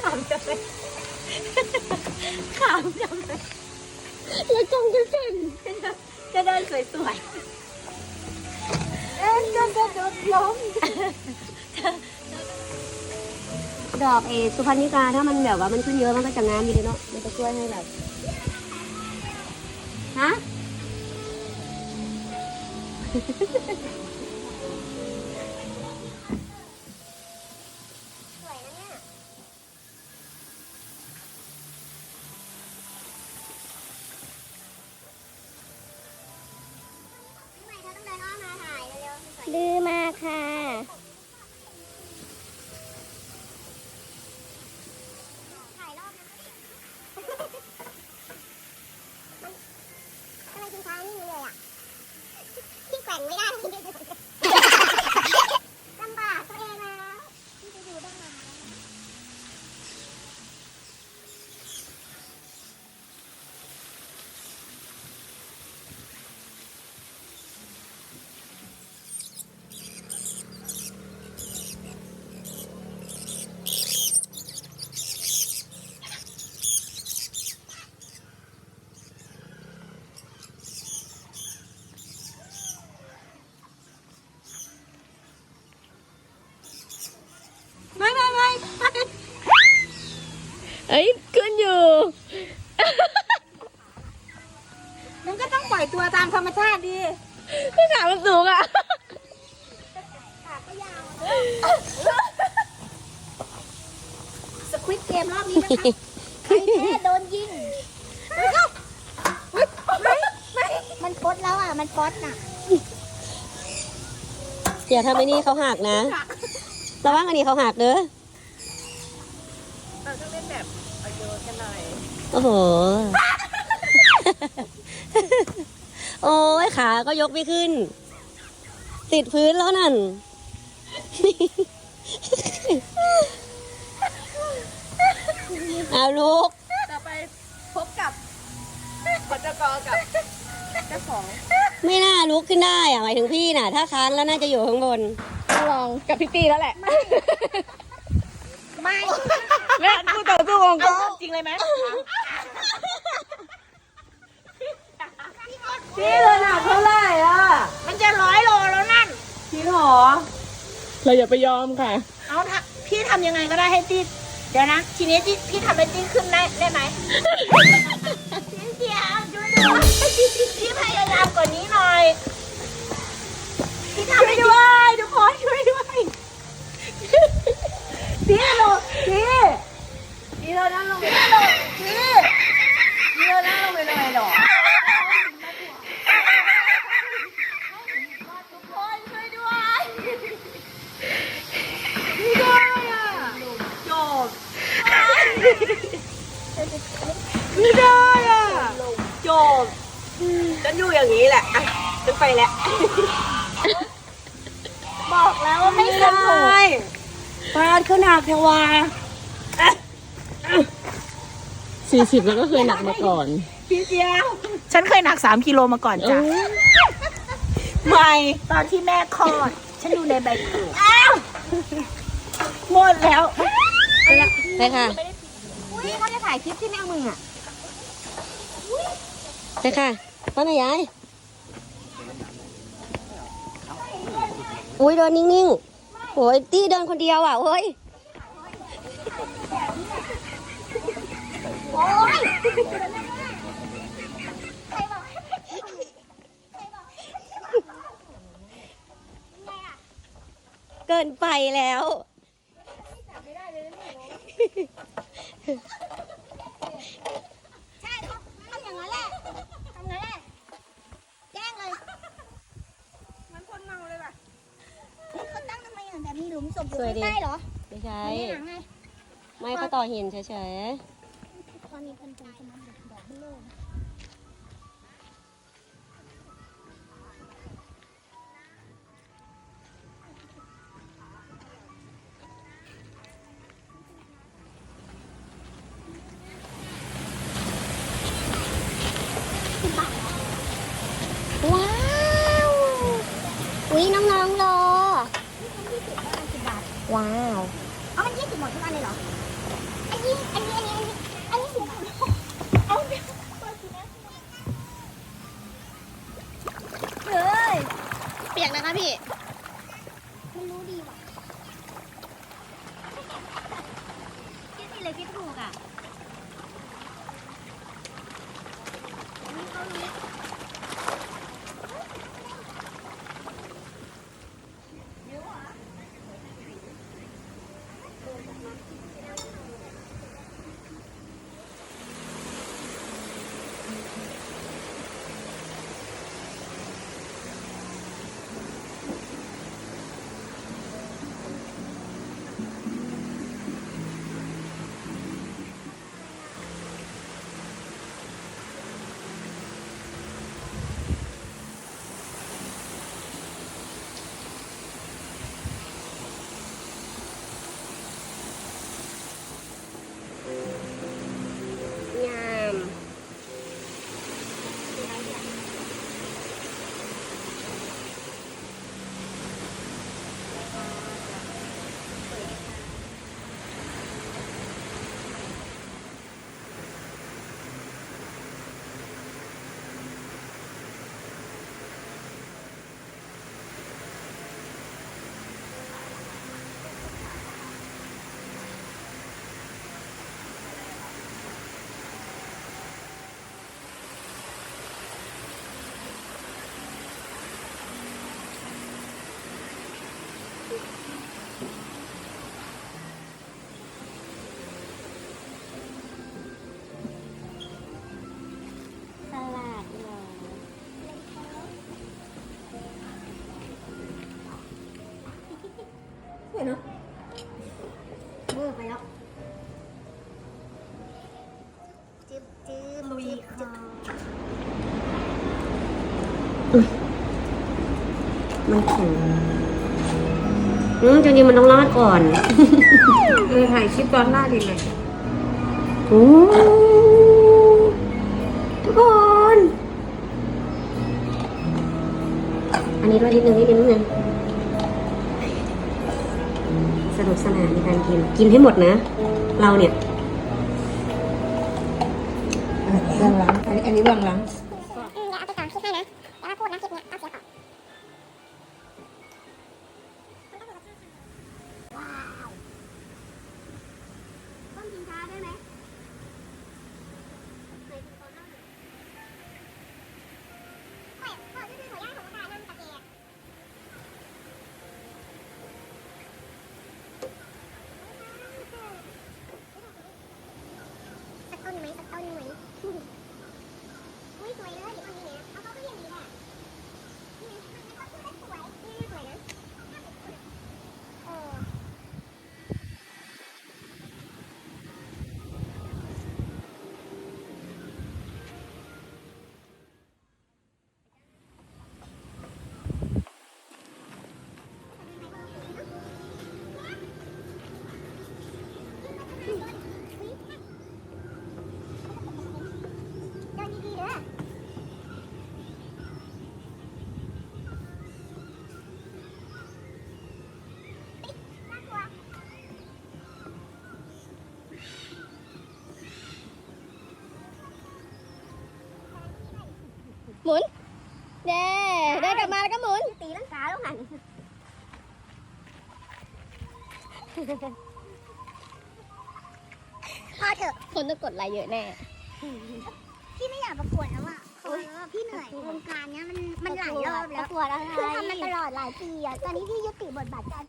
ขำจังเลยขำจังเลยแล้วจงจะเป็นจะเดินสวยๆเอ็นจะจะโดดล้มดอกเอสุพรรณิกาถ้ามันแบบว่ามันขึ้นเยอะมันก็จะงามดีเลยเนาะมันจะช่วยให้แบบฮะ สวยนะเนี่ยพี่ใหม่เธอต้องเดินอ้อมมาถ่ายเร็วๆสวย ดื้อมากค่ะ ถ่ายรอบนะมันทำไมกินช้านี่เลยอะพี่แกว่งไม่ได้ลำบากตัวเองแล้วพี่จะอยู่ได้ไหม ไม่ไม่ไม่ เอ้ยขึ้นอยู่ มันก็ต้องปล่อยตัวตามธรรมชาติดีพี่ขามันสูงอะสควิตเกมรอบนี้นะคะใครแพ้โดนยิงไม่เข้าไม่ไม่มันฟดแล้วอะ มันฟดน่ะเดี๋ยวทำไอ้นี่เขาหักนะ ระวังอันนี้เขาหักเด้อ เราต้องเล่นแบบประโยชน์กันหน่อยโอ้โห โอ้ยขาก็ยกไม่ขึ้น ติดพื้นแล้วนั่น เอาลูก ต่อไปพบกับกจกกับเจ้าของไม่น่าลุกขึ้นได้อะหมายถึงพี่น่ะ ถ้าค้างแล้วน่าจะอยู่ข้างบนลองกับพี่ตีแล้วแหละ ไม่ และคู่ต่อสู้ของเขาจริงเลยไหมพี่เลยหนักเท่าไหร่อะ มันจะร้อยโลแล้วนั่นพี่หรอ เราอย่าไปยอมค่ะ เอาถ้าพี่ทำยังไงก็ได้ให้ตี้เดี๋ยวนะ ทีนี้ที่พี่ทำให้ตี้ขึ้นได้ได้ไหมพี่เดียวดูดูพี่พยายามกว่านี้หน่อย พี่ทำให้ด้วย ทุกคนช่วยด้วย พี่หนูพี่พี่เรานั่งลงไปหน่อยพี่พี่เรานั่งลงไปหน่อยหรอทุกคนช่วยด้วยไม่ได้อะจบ ไม่ได้อะจบฉันอยู่อย่างนี้แหละอะฉันไปแล้ว บอกแล้วว่าไม่ได้ปานขึ้นหนักเทวาสี่สิบแล้วก็เคยหนักมาก่อน พี่เดียวฉันเคยหนักสามกิโลมาก่อนจ้ะไม่ตอนที่แม่คลอด ฉันดูในใบเกิดอ้าวหมดแล้วไปค่ะอุ้ยเขาจะถ่ายคลิปที่แม่เอามืออะ ไปค่ะป้าแม่ยาย อุ้ยเดินนิ่งๆโอ้ยตี้เดินคนเดียวอะโอ้ยโอ้ยเกินไปแล้ว ใช่เขาทำอย่างนั้นแหละทำงั้นแหละ แจ้งเลย มันคนเมาเลยว่ะ นี่เขาตั้งทำไมอะแบบ มีหลุมศพอยู่สวยดิใต้เหรอไม่ใช่มันในหนังไงไม่เขาต่อหินเฉยตอนนี้เป็นตัวสมัน ว้าว มันแข็งอืมจริงๆมันต้องรอดก่อนเลยถ่ายคลิปตอนหน้าดีไหมโอ้ทุกคน อันนี้ด้วยนิดนึงนิดนึงนิดนึงสนุกสนานในการกิน กินให้หมดนะ เราเนี่ยเบื้องหลังอันนี้อันนี้เบื้องหลัง หมุนเด้เดินกลับมาแล้วก็หมุน ตีลังกาแล้วหันพอเถอะ คนจะกดไลค์เยอะแน่ พี่ไม่อยากประกวดแล้วอะขอแล้วอะพี่เหนื่อยวงการเนี้ยมันมันหลายรอบแล้วประกวดอะไร คือทำมาตลอดหลายปีอะ ตอนนี้พี่ยุติบทบาทการ